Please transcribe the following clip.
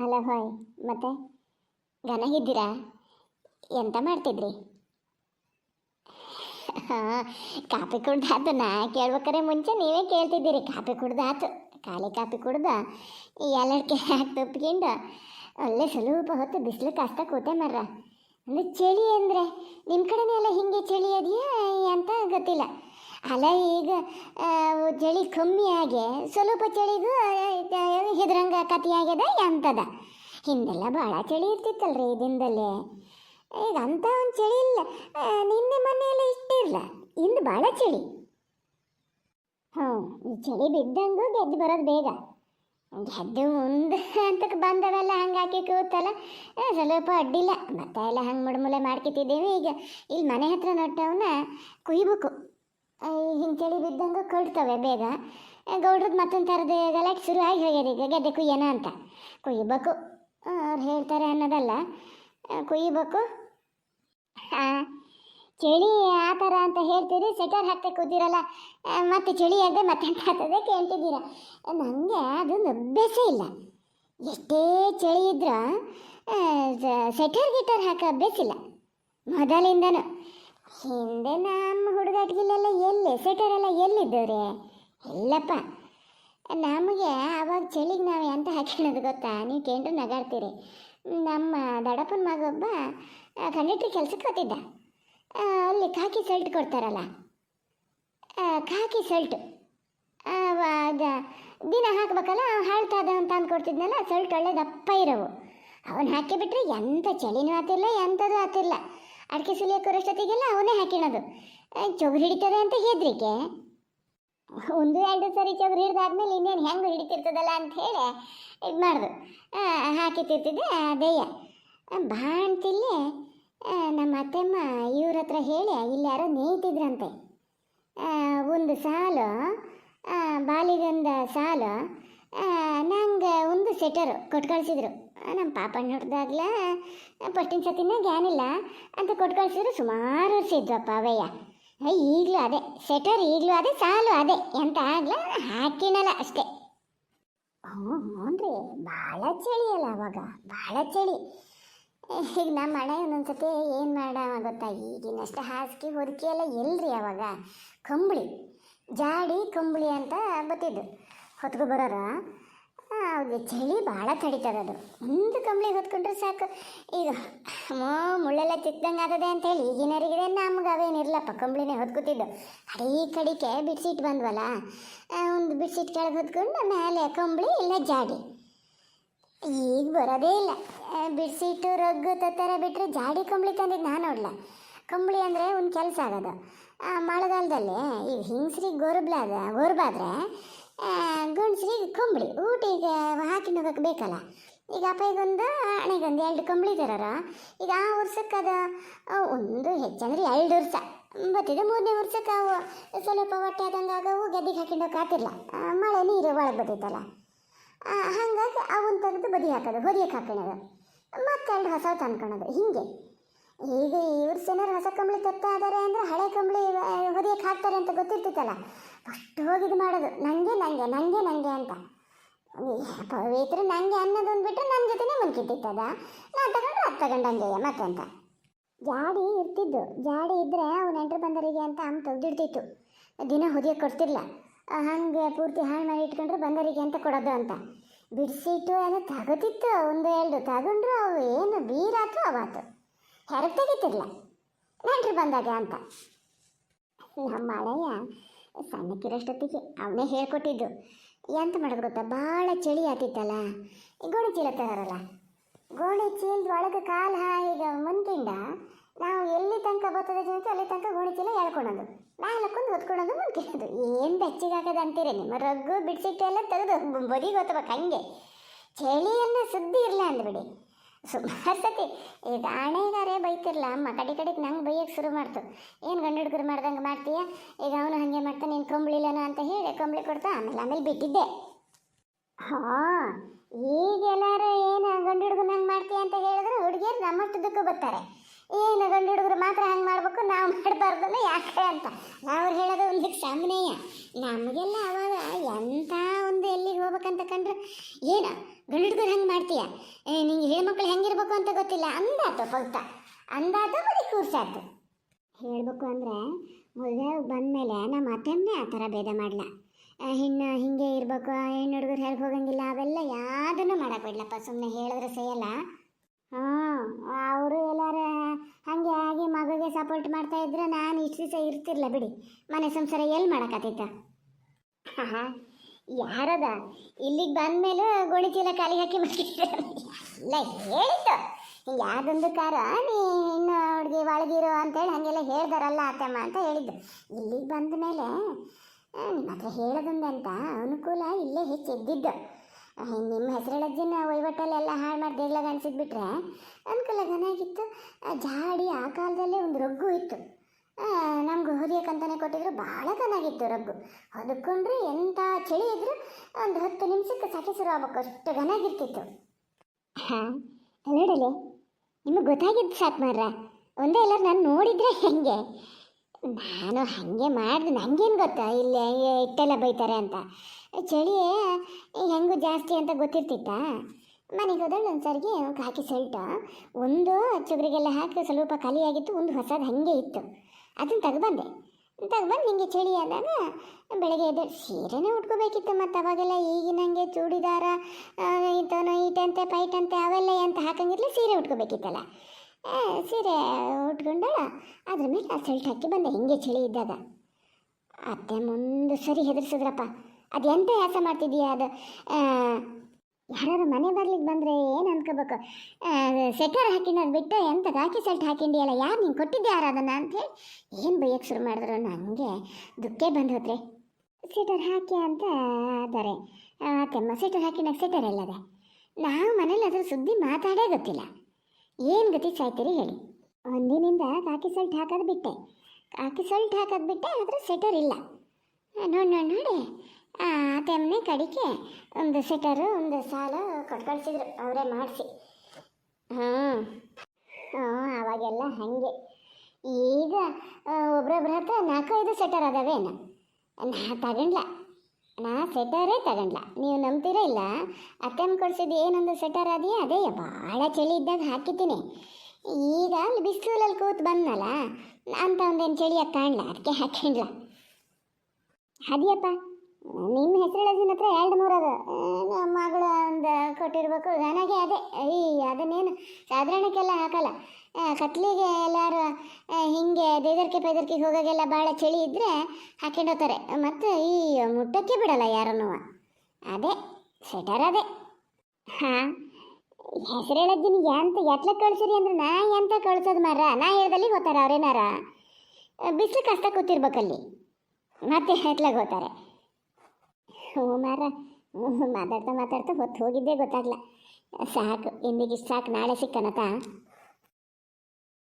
Hello hi, ಮತ್ತೆ? ಘನ ಇದ್ದೀರಾ? ಎಂತ ಮಾಡ್ತಿದ್ರಿ? ಹಾಂ, ಕಾಪಿ ಕುಡ್ದಾತು ನಾ ಕೇಳ್ಬೇಕಾರೆ ಮುಂಚೆ ನೀವೇ ಕೇಳ್ತಿದ್ದೀರಿ. ಕಾಪಿ ಕುಡ್ದಾತು ಖಾಲಿ ಕಾಪಿ ಕುಡ್ದ ಎಲ್ಲಕ್ಕೆ ಹಾಕಿ ತುಪ್ಪಿಕೊಂಡು ಒಳ್ಳೆ ಸ್ವಲ್ಪ ಹೊತ್ತು ಬಿಸಿಲು ಕಾಸ್ತ ಕೂತೆ ಮರ್ರ. ಅಂದ್ರೆ ಚಳಿ ಅಂದರೆ? ನಿಮ್ಮ ಕಡೆನೇ ಎಲ್ಲ ಹಿಂಗೆ ಚಳಿ ಅದೆಯಾ ಅಂತ ಗೊತ್ತಿಲ್ಲ. ಅಲ್ಲ, ಈಗ ಚಳಿ ಕಮ್ಮಿ ಆಗಿ, ಸ್ವಲ್ಪ ಚಳಿಗೂ ಹೆದ್ರಂಗ ಕತಿ ಆಗ್ಯದ ಎಂತದ ಹಿಂದೆಲ್ಲ ಭಾಳ ಚಳಿ ಇರ್ತಿತ್ತಲ್ರಿ ಈ ದಿನದಲ್ಲಿ. ಈಗ ಅಂಥ ಒಂದು ಚಳಿ ಇಲ್ಲ. ನಿನ್ನೆ ಮೊನ್ನೆ ಎಲ್ಲ ಇಷ್ಟಿರಲ್ಲ ಇಂದು ಭಾಳ ಚಳಿ. ಹ್ಞೂ, ಈ ಚಳಿ ಬಿದ್ದಂಗೂ ಗೆದ್ದು ಬರೋದು ಬೇಗ. ಗೆದ್ದು ಮುಂದೆ ಅಂತಕ್ಕೆ ಬಂದವೆಲ್ಲ ಹಂಗೆ ಹಾಕಿ ಕೂತಲ್ಲ ಸ್ವಲ್ಪ ಅಡ್ಡಿಲ್ಲ. ಮತ್ತೆ ಎಲ್ಲ ಹಂಗೆ ಮುಡ್ಮುಲೆ ಮಾಡ್ಕೊತಿದ್ದೀವಿ. ಈಗ ಇಲ್ಲಿ ಮನೆ ಹತ್ರ ನೋಟವನ್ನ ಕುಯ್ಬೇಕು. ಹಿಂಗೆ ಚಳಿ ಬಿದ್ದಂಗೆ ಕಳ್ತವೆ ಬೇಗ. ಗೌಡ್ರದ್ದು ಮತ್ತೊಂದು ಥರದ ಗಲಾಟೆ ಶುರು ಆಗಿ ಹೋಗ್ಯದ, ಈಗ ಗೆದ್ದೆ ಕುಯ್ಯೋಣ ಅಂತ. ಕುಯ್ಯಬೇಕು. ಅವ್ರು ಹೇಳ್ತಾರೆ ಅನ್ನೋದಲ್ಲ. ಕುಯ್ಯಬೇಕು. ಹಾಂ ಚಳಿ ಆ ಥರ ಅಂತ ಹೇಳ್ತೀರಿ ಸ್ವೆಟರ್ ಹಾಕ್ತಾ ಕೂತಿರಲ್ಲ. ಮತ್ತು ಚಳಿ ಅದೇ ಮತ್ತೆ ಹಾಕೋದೆ ಕೇಳ್ತಿದ್ದೀರ? ನನಗೆ ಅದೊಂದು ಅಭ್ಯಾಸ ಇಲ್ಲ. ಎಷ್ಟೇ ಚಳಿ ಇದ್ರೂ ಸ್ವೆಟರ್ ಗಿಟರ್ ಹಾಕೋ ಅಭ್ಯಾಸ ಇಲ್ಲ. ಮೊದಲಿಂದನೂ. ಹಿಂದೆ ನಮ್ಮ ಹುಡುಗಾಟಿಗೆಲ್ಲ ಎಲ್ಲಿ ಸೆಟರೆಲ್ಲ ಎಲ್ಲ ಎಲ್ಲಿದ್ದವ್ರೆ? ಇಲ್ಲಪ್ಪ. ನಮಗೆ ಆವಾಗ ಚಳಿಗೆ ನಾವು ಎಂತ ಹಾಕಿರೋದು ಗೊತ್ತಾ? ನೀವು ಕೇಂದ್ರ ನಗಾಡ್ತೀರಿ. ನಮ್ಮ ದಡಪ್ಪನ ಮಗೊಬ್ಬ ಕಂಡಕ್ಟ್ರಿ ಕೆಲ್ಸಕ್ಕೆ ಹೋಗ್ತಿದ್ದ ಅಲ್ಲಿ ಕಾಕಿ ಸಲ್ಟ್ ಕೊಡ್ತಾರಲ್ಲ. ಕಾಕಿ ವ- ದಿನ ಹಾಕ್ಬೇಕಲ್ಲ ಹಾಳ್ತಾದ ಅಂತ ಅಂದ್ಕೊಡ್ತಿದ್ನಲ್ಲ ಸಲ್ಟ್ ಒಳ್ಳೆ ದಪ್ಪ ಇರೋವು. ಅವನು ಹಾಕಿಬಿಟ್ರೆ ಎಂಥ ಚಳಿನೂ ಆತಿಲ್ಲ ಎಂಥದ್ದು ಆತಿಲ್ಲ. ಅಡಿಕೆ ಸುಲಿಯೋಕ್ಕರಷ್ಟೊತ್ತಿಗೆಲ್ಲ ಅವನೇ ಹಾಕಿಣದು ಚೊಗರು ಹಿಡಿತದೆ ಅಂತ ಹೆದ್ರಿಕೆ. ಒಂದು, ಎರಡು ಸರಿ ಚೊಗರು ಹಿಡಿದಾದ್ಮೇಲೆ ಇನ್ನೇನು ಹೆಂಗೆ ಹಿಡಿತಿರ್ತದಲ್ಲ ಅಂತ ಹೇಳಿ ಇದು ಮಾಡ್ದು. ಹಾಕಿ ತಿರ್ತಿದ್ದೆ ಅದೇಯ ಬಾಣ್ತಿಲ್ಲಿ ನಮ್ಮ ಅತ್ತೆಮ್ಮ ಇವ್ರ ಹತ್ರ ಹೇಳಿ, ಇಲ್ಲಿ ಯಾರೋ ನೇಯ್ತಿದ್ರಂತೆ. ಒಂದು ಸಾಲು ಬಾಲಿಗಂದ ಸಾಲು ನಂಗೆ ಒಂದು ಸೆಟರು ಕೊಟ್ಟು ಕಳಿಸಿದ್ರು ನಮ್ಮ ಪಾಪಣ್ಣ ನೋಡಿದಾಗ್ಲ ಫಸ್ಟಿನ ಸತಿನ ಇಲ್ಲ ಅಂತ ಕೊಟ್ಟು ಕಳಿಸಿದ್ರು ಸುಮಾರು ವರ್ಷ ಇದ್ವಪ್ಪ ಅವಯ್ಯ ಈಗಲೂ ಅದೇ ಸೆಟರ್ ಈಗಲೂ ಅದೇ, ಸಾಲು ಅದೇ ಎಂತ ಆಗ್ಲ ಹಾಕಿನಲ್ಲ ಅಷ್ಟೇ. ಹ್ಞೂ ಹ್ಞೂ ಭಾಳ ಚಳಿ ಅಲ್ಲ ಅವಾಗ ಭಾಳ ಚಳಿ. ಈಗ ನಮ್ಮ ಮನೆ ಒಂದೊಂದ್ಸತಿ ಏನು ಮಾಡ ಗೊತ್ತಾ, ಈಗಿನಷ್ಟು ಹಾಸಿಗೆ ಹೊದಿಕೆ ಎಲ್ಲ ಎಲ್ರಿ ಅವಾಗ. ಕಂಬಳಿ, ಜಾಡಿ ಕಂಬಳಿ ಅಂತ ಬತ್ತಿದ್ದು ಹೊತ್ಕೊ ಬರೋರು? ಅವ್ರಿಗೆ ಚಳಿ ಭಾಳ ತಡೀತದದು ಒಂದು ಕಂಬಳಿ ಹೊತ್ಕೊಂಡ್ರೆ ಸಾಕು. ಈಗ ಮುಳ್ಳೆಲ್ಲ ಚಿಕ್ಕದಂಗೆ ಆಗ್ತದೆ ಅಂತೇಳಿ ಈಗಿನವರಿಗಿದೆ, ನಮ್ಗೆ ಅವೇನಿರಲಪ್ಪ ಕಂಬಳಿನೇ ಹೊತ್ಕೊತಿದ್ದು. ಕಡೆ ಕಡಿಕೆ ಬಿಡ್ಸಿಟ್ಟು ಬಂದ್ವಲ್ಲ ಒಂದು ಬಿಡ್ಸಿಟ್ಟು ಕೆಳಗೆ ಹೊತ್ಕೊಂಡು ಮೇಲೆ ಕಂಬಳಿ, ಇಲ್ಲ ಜಾಡಿ. ಈಗ ಬರೋದೇ ಇಲ್ಲ. ಬಿಡ್ಸಿಟ್ಟು ರಗ್ಗು ತತ್ತರ ಬಿಟ್ಟರೆ ಜಾಡಿ ಕಂಬಳಿ ತಂದಿದ್ದು ನಾನು ನೋಡಲ್ಲ ಕಂಬಳಿ ಅಂದರೆ ಒಂದು ಕೆಲಸ ಆಗೋದು. ಮಳೆಗಾಲದಲ್ಲಿ, ಈಗ ಹಿಂಗ್ಸ್ರಿಗೆ ಗೊರ್ಬ್ಲಾದ ಗೊರಬಾದ್ರೆ ಗಂಡಸ್ರಿಗೆ ಕಂಬಳಿ ಊಟಿಗೆ ಹಾಕಿ ಹೋಗಕ್ಕೆ ಬೇಕಲ್ಲ. ಈಗ ಅಪ್ಪಗೊಂದು ಹಣೆಗೊಂದು ಎರಡು ಕಂಬಳಿ ತರಾರ. ಈಗ ಆ ವರ್ಷಕ್ಕೆ ಅದು ಒಂದು ಹೆಚ್ಚಂದ್ರೆ ಎರಡು ವರ್ಷ. ಬತ್ತಿದೆ ಮೂರನೇ ವರ್ಷಕ್ಕೆ ಅವು ಸ್ವಲ್ಪ ಹೊಟ್ಟೆ ಆದಂಗೆ ಆಗವು ಗದ್ದಿಗೆ ಹಾಕೊಂಡು ಹೋಗಕ್ಕಾತಿರ್ಲ ಮಳೆ ನೀರು ಒಳಗೆ ಬರ್ತೈತಲ್ಲ ಹಂಗಾಗಿ ಅವನ್ನ ತೆಗೆದು ಬದಿ ಹಾಕೋದು ಹೊದಿಯಕ್ಕೆ ಮತ್ತೆ ಎರಡು ಹೊಸ ತಂದ್ಕೊಳೋದು ಹಿಂಗೆ. ಈಗ ಇವ್ರು ಜನರು ಹೊಸ ಕಂಬಳಿ ತರ್ತಾ ಇದ್ದಾರೆ ಅಂದರೆ ಹಳೆ ಕಂಬಳಿ ಹೊದಿಯಕ್ಕೆ ಹಾಕ್ತಾರೆ ಅಂತ ಗೊತ್ತಿರ್ತಿತ್ತಲ್ಲ? ಫಸ್ಟ್ ಹೋಗಿ ಇದು ಮಾಡೋದು. ನನಗೆ ನನಗೆ ನನಗೆ ನನಗೆ ಅಂತ. ಪವಿತ್ರ ನನಗೆ ಅನ್ನೋದೊಂದು ಅಂದ್ಬಿಟ್ಟು ನನ್ನ ಜೊತೆನೇ ಮುನ್ಕಿಟ್ಟಿತ್ತದ? ನಾ ತಗೊಂಡು ಅದು ಮತ್ತೆ ಅಂತ. ಜಾಡಿ ಇರ್ತಿದ್ದು. ಜಾಡಿ ಇದ್ದರೆ ಅವ್ನು ನೆಂಟರು ಬಂದರಿಗೆ ಅಂತ ಅಮ್ಮ ತೆಗ್ದಿಡ್ತಿತ್ತು. ದಿನ ಹೊದಿಯಕ್ಕೆ ಕೊಡ್ತಿರ್ಲ. ಹಂಗೆ ಪೂರ್ತಿ ಹಾಳು ಮಾಡಿ ಇಟ್ಕೊಂಡ್ರೆ ಬಂದರಿಗೆ ಅಂತ ಕೊಡೋದು ಅಂತ. ಬಿಡಿಸಿಟ್ಟು ಎಲ್ಲ ತಗೋತಿತ್ತು, ಒಂದು, ಎರಡು. ತಗೊಂಡ್ರು ಅವು ಏನು ಬೀರಾತು ಅವಾತು. ಹೊರಗೆ ತೆಗಿತಿರ್ಲ ನೆಂಟ್ರು ಬಂದಾಗ ಅಂತ. ನಮ್ಮ ಹಳೆಯ ಸಣ್ಣಕ್ಕಿರೋಷ್ಟೊತ್ತಿಗೆ ಅವನೇ ಹೇಳ್ಕೊಟ್ಟಿದ್ದು. ಎಂತ ಮಾಡೋದು ಗೊತ್ತಾ? ಭಾಳ ಚಳಿ ಆತಿತ್ತಲ್ಲ ಗೋಣಿ ಚೀಲ ತಗೋರಲ್ಲ ಗೋಣಿ ಚೀಲದ ಒಳಗೆ ಕಾಲು ಈಗ ಮುಂದಿಂದ ನಾವು ಎಲ್ಲಿ ತನಕ ಬರ್ತದೆ ಜನ ಅಲ್ಲಿ ತನಕ ಗೋಣಿ ಚೀಲ ಎಳ್ಕೊಳೋದು ನಾಲ್ಕೊಂದು ಹೊತ್ಕೊಳೋದು ಮುಂತಿರೋದು ಏನು ಬೆಚ್ಚಿಗೆ ಹಾಕೋದು ಅಂತೀರಿ? ನಿಮ್ಮ ರಗ್ಗು ಬಿಡ್ಸಿಟ್ಟು ತೆಗೆದು ಬದಿಗೆ ಗೊತ್ತಬೇಕು ಹಂಗೆ. ಚಳಿಯನ್ನು ಸುದ್ದಿ ಇರಲ್ಲ ಅಂದ್ಬಿಡಿ. ಸುಮಾರು ಸತಿ ಈಗ ಆಣೆಗಾರೇ ಬೈತಿರ್ಲ, ಅಮ್ಮ. ಕಡೆ ಕಡೆಗೆ ನಂಗೆ ಬೈಯಕ್ಕೆ ಶುರು ಮಾಡ್ತು. ಏನು ಗಂಡು ಹುಡುಗರು ಮಾಡ್ದಂಗೆ ಮಾಡ್ತೀಯ? ಈಗ ಅವನು ಹಾಗೆ ಮಾಡ್ತಾನೆ ನೀನು ಕಂಬಳಿಲ್ಲನ ಅಂತ ಹೇಳಿ ಕಂಬಳಿ ಕೊಡ್ತಾ, ಆಮೇಲೆ ಆಮೇಲೆ ಬಿಟ್ಟಿದ್ದೆ. ಹಾಂ, ಈಗ ಎಲ್ಲಾರು ಏನು ಗಂಡು ಹುಡುಗರು ಹಂಗೆ ಮಾಡ್ತೀಯ ಅಂತ ಹೇಳಿದ್ರೆ, ಹುಡುಗಿಯರು ನಮ್ಮಷ್ಟದಕ್ಕೂ ಬರ್ತಾರೆ ಏನು ಗಂಡು ಹುಡುಗರು ಮಾತ್ರ ಹಂಗೆ ಮಾಡ್ಬೇಕು, ನಾವು ಮಾಡಬಾರ್ದಲ್ಲ ಯಾಕೆ ಅಂತ. ಅವ್ರು ಹೇಳೋದು ಒಂದು ಸಾಮಾನ್ಯ ನಮಗೆಲ್ಲ ಅವಾಗ ಎಂಥ ಹೋಗ್ಬೇಕಂತ ಕಂಡ್ರೆ, ಏನ? ಗಂಡು ಹುಡುಗರು ಹಂಗೆ ಮಾಡ್ತೀಯ? ನಿಂಗೆ ಹೆಣ್ಮಕ್ಳು ಹೆಂಗಿರ್ಬೇಕು ಅಂತ ಗೊತ್ತಿಲ್ಲ. ಅಂದಾತು ಪಕ್ತ ಅಂದಾತು ಬರೀ ಕೂರ್ಸಾತು. ಹೇಳಬೇಕು ಅಂದರೆ ಮದುವೆ ಬಂದಮೇಲೆ ನಮ್ಮ ಅತ್ತೆಮ್ಮೆ ಆ ಥರ ಭೇದ ಮಾಡಲ. ಹೆಣ್ಣು ಹಿಂಗೆ ಇರಬೇಕು ಹೆಣ್ಣು ಹುಡುಗರು ಹೇಗೆ ಹೋಗಂಗಿಲ್ಲ, ಅವೆಲ್ಲ ಯಾವುದನ್ನು ಮಾಡಕ್ಕೆ ಬಿಡಲಪ್ಪ ಸುಮ್ಮನೆ ಹೇಳಿದ್ರೆ ಸೇಯಲ್ಲ ಹಾಂ ಅವರು ಎಲ್ಲಾರು ಹಾಗೆ ಆಗಿ ಮಗುಗೆ ಸಪೋರ್ಟ್ ಮಾಡ್ತಾ ಇದ್ರೆ ನಾನು ಇಷ್ಟು ದಿವಸ ಇರ್ತಿರ್ಲ ಬಿಡಿ. ಮನೆ ಸಂಸಾರ ಎಲ್ಲಿ ಮಾಡೋಕ್ಕಾತೈತ ಹಾಂ. ಯಾರದ? ಇಲ್ಲಿಗೆ ಬಂದಮೇಲೆ ಗೋಣಿ ಚೀಲ ಖಾಲಿ ಹಾಕಿ ಇಲ್ಲ. ಹೇಳಿತ್ತು ಯಾವುದೊಂದು ಕಾರ ನೀ ಇನ್ನು ಹುಡುಗಿ ಒಳಗಿರು ಅಂತೇಳಿ ಹಾಗೆಲ್ಲ ಹೇಳ್ದಾರಲ್ಲ ಅತ್ತಮ್ಮ ಅಂತ ಹೇಳಿದ್ದು ಇಲ್ಲಿಗೆ ಬಂದ ಮೇಲೆ ನಿಮ್ಮ ಹತ್ರ ಹೇಳೋದೊಂದು ಅಂತ ಅನುಕೂಲ ಇಲ್ಲೇ ಹೆಚ್ಚು ಎದ್ದಿದ್ದು ನಿಮ್ಮ ಹೆಸರಳಜ್ಜಿನ ವೈವಟಲ್ಲೆಲ್ಲ ಹಾಳು ಮಾಡಿ ದೇಗ್ಲಾಗ ಅನ್ಸಿದ್ಬಿಟ್ರೆ ಅನುಕೂಲ ಚೆನ್ನಾಗಿತ್ತು ಜಾಡಿ ಆ ಕಾಲದಲ್ಲೇ ಒಂದು ರಗ್ಗು ಇತ್ತು. ನಮ್ಗೆ ಹೊದಿಯಕ್ಕಂತಾನೆ ಕೊಟ್ಟಿದ್ರು, ಭಾಳ ಚೆನ್ನಾಗಿತ್ತು ರಗ್ಗು. ಹೊದಕೊಂಡ್ರೆ ಎಂಥ ಚಳಿ ಇದ್ರು ಒಂದು ಹತ್ತು ನಿಮಿಷಕ್ಕೆ ಸಾಕಿ ಶುರು ಆಗ್ಬೇಕು, ಅಷ್ಟು ಘನಾಗಿರ್ತಿತ್ತು. ಹಾಂ. ನೋಡಲೆ, ನಿಮಗೆ ಗೊತ್ತಾಗಿದ್ದು ಸಾಕು ಮಾರ್ರ. ಒಂದೇ ಎಲ್ಲರೂ ನಾನು ನೋಡಿದ್ರೆ ಹೆಂಗೆ? ನಾನು ಹಾಗೆ ಮಾಡಿದೆ ನನಗೇನು ಗೊತ್ತಾ ಇಲ್ಲಿ ಇಟ್ಟೆಲ್ಲ ಬೈತಾರೆ ಅಂತ. ಚಳಿ ಹೆಂಗೂ ಜಾಸ್ತಿ ಅಂತ ಗೊತ್ತಿರ್ತಿತ್ತಾ? ಮನೆಗೆ ಹೋದಳು ಒಂದು ಸರಿಗೆ ಹಾಕಿ ಸಲ್ಟ, ಒಂದು ಚುಗುರಿಗೆಲ್ಲ ಹಾಕಿ ಸ್ವಲ್ಪ ಖಾಲಿಯಾಗಿತ್ತು, ಒಂದು ಹೊಸದು ಹಾಗೆ ಇತ್ತು. ಅದನ್ನು ತಗೊಬಂದೆ ತಗೊಬಂದು ನಿಮಗೆ ಚಳಿ ಆದಾಗ ಬೆಳಗ್ಗೆ ಎದ್ದು ಸೀರೆನೇ ಉಟ್ಕೋಬೇಕಿತ್ತು ಮತ್ತು ಅವಾಗೆಲ್ಲ ಈಗಿನಂಗೆ ಚೂಡಿದಾರ ಇಂಥವನು ಈಟಂತೆ, ಪೈಟಂತೆ ಅವೆಲ್ಲ ಅಂತ ಹಾಕಂಗಿರಲಿ ಸೀರೆ ಉಟ್ಕೋಬೇಕಿತ್ತಲ್ಲ. ಸೀರೆ ಉಟ್ಕೊಂಡಳ ಅದ್ರ ಮೇಲೆ ಆ ಹಾಕಿ ಬಂದೆ ಹಿಂಗೆ ಚಳಿ ಇದ್ದಾಗ. ಅತ್ತೆ ಮುಂದೆ ಸರಿ ಹೆದರ್ಸಿದ್ರಪ್ಪ. ಅದು ಎಂತ ಯಾಸ ಮಾಡ್ತಿದೀಯ ಅದು? ಯಾರು ಮನೆ ಬರ್ಲಿಕ್ಕೆ ಬಂದರೆ ಏನು ಅನ್ಕೋಬೇಕು? ಸೆಟರ್ ಹಾಕಿನೋದು ಬಿಟ್ಟು ಎಂತ ಕಾಕಿ ಸಲ್ಟ್ ಹಾಕಿಂಡಿಯಲ್ಲ, ಯಾರು ನೀನು ಕೊಟ್ಟಿದ್ದೆ ಯಾರು ಅದನ್ನು ಅಂಥೇಳಿ ಏನು ಬೈಯಕ್ಕೆ ಶುರು ಮಾಡಿದ್ರು? ನನಗೆ ದುಃಖೇ ಬಂದು ಹೋದ್ರೆ ಸೆಟರ್ ಹಾಕಿ ಅಂತ ಆದರೆ ಅತ್ತೆಮ್ಮ ಸೆಟರ್ ಹಾಕಿನಾಗ ಸೆಟರ್ ಎಲ್ಲದೆ ನಾವು ಮನೇಲಿ ಅದ್ರ ಸುದ್ದಿ ಮಾತಾಡೇ ಗೊತ್ತಿಲ್ಲ. ಏನು ಗತಿ ಸಾಯ್ತೀರಿ ಹೇಳಿ. ಒಂದಿನಿಂದ ಕಾಕಿ ಸಲ್ಟ್ ಹಾಕೋದು ಬಿಟ್ಟೆ. ಕಾಕಿ ಸಲ್ಟ್ ಹಾಕೋದು ಬಿಟ್ಟೆ, ಆದರೆ ಸೆಟರ್ ಇಲ್ಲ. ನೋಡಿ ನೋಡಿ ನೋಡಿ. ಅತ್ತೆಮ್ಮನೆ ಕಡಿಕೆ. ಒಂದು ಸೆಟರು ಒಂದು ಸಾಲ ಕೊಟ್ಟು ಅವರೇ ಮಾಡಿಸಿ. ಹಾಂ ಹಾಂ ಅವಾಗೆಲ್ಲ ಹಾಗೆ. ಈಗ ಒಬ್ರೊಬ್ರ ಹತ್ರ ನಾಲ್ಕೈದು ಸೆಟರ್ ಅದಾವೇನು? ನಾ ತಗೊಂಡ್ಲ. ನಾ ಸೆಟರೇ ತಗೊಂಡ್ಲ. ನೀವು ನಂಬ್ತಿರೋ ಇಲ್ಲ? ಅತ್ತೆಮ್ಮ ಕೊಡ್ಸಿದ್ದು ಏನೊಂದು ಸೆಟರ್ ಅದೇ ಅದೇ ಭಾಳ ಚಳಿ ಇದ್ದಾಗ ಹಾಕಿದ್ದೀನಿ. ಈಗ ಅಲ್ಲಿ ಬಿಸಿಲಲ್ಲಿ ಕೂತು ಬಂದ್ನಲ್ಲ, ಅಂತ ಒಂದೇನು ಚಳಿಯಾಗಿ ಕಾಣಲ? ಅದಕ್ಕೆ ಹಾಕೊಂಡ್ಲ. ಅದಿಯಪ್ಪ. ನಿಮ್ಮ ಹೆಸರಳಜಿನ ಹತ್ರ ಎರಡು ಮೂರು ಅದ. ನಮ್ಮ ಮಗಳು ಒಂದು ಕೊಟ್ಟಿರ್ಬೇಕು. ನನಗೆ ಅದೇ. ಈ, ಅದನ್ನೇನು ಸಾಧಾರಣಕ್ಕೆಲ್ಲ ಹಾಕಲ್ಲ. ಕತ್ಲಿಗೆ ಎಲ್ಲರೂ ಹಿಂಗೆ ಬೇದರ್ಕೆ ಪೈದರ್ಕಿಗೆ ಹೋಗೋಗೆಲ್ಲ ಭಾಳ ಚಳಿ ಇದ್ದರೆ ಹಾಕೊಂಡು ಹೋಗ್ತಾರೆ. ಮತ್ತು ಈ ಮುಟ್ಟಕ್ಕೆ ಬಿಡಲ್ಲ ಯಾರನ್ನೂ. ಅದೇ ಸ್ವೆಟರ್ ಅದೇ. ಹಾಂ, ಹೆಸರು ಎಂತ ಎತ್ಲ ಕಳ್ಸಿರಿ ಅಂದ್ರೆ ನಾ ಎಂತ ಕಳ್ಸೋದು ಮರ ನಾ ಹೇಳ್ದಲ್ಲಿ ಹೋಗ್ತಾರ ಅವ್ರೇನಾರ? ಬಿಸಿಲು ಕಷ್ಟ ಕೂತಿರ್ಬೇಕಲ್ಲಿ. ಮತ್ತೆ ಎತ್ಲಾಗ ಹೋಗ್ತಾರೆ. ಹ್ಞೂ ಮಾರ ಮಾತಾಡ್ತಾ ಮಾತಾಡ್ತಾ ಹೊತ್ತು ಹೋಗಿದ್ದೇ ಗೊತ್ತಾಗ್ಲ. ಸಾಕು ಇಂದಿಗಿಷ್ಟು ಸಾಕು ನಾಳೆ ಸಿಕ್ಕನತಾ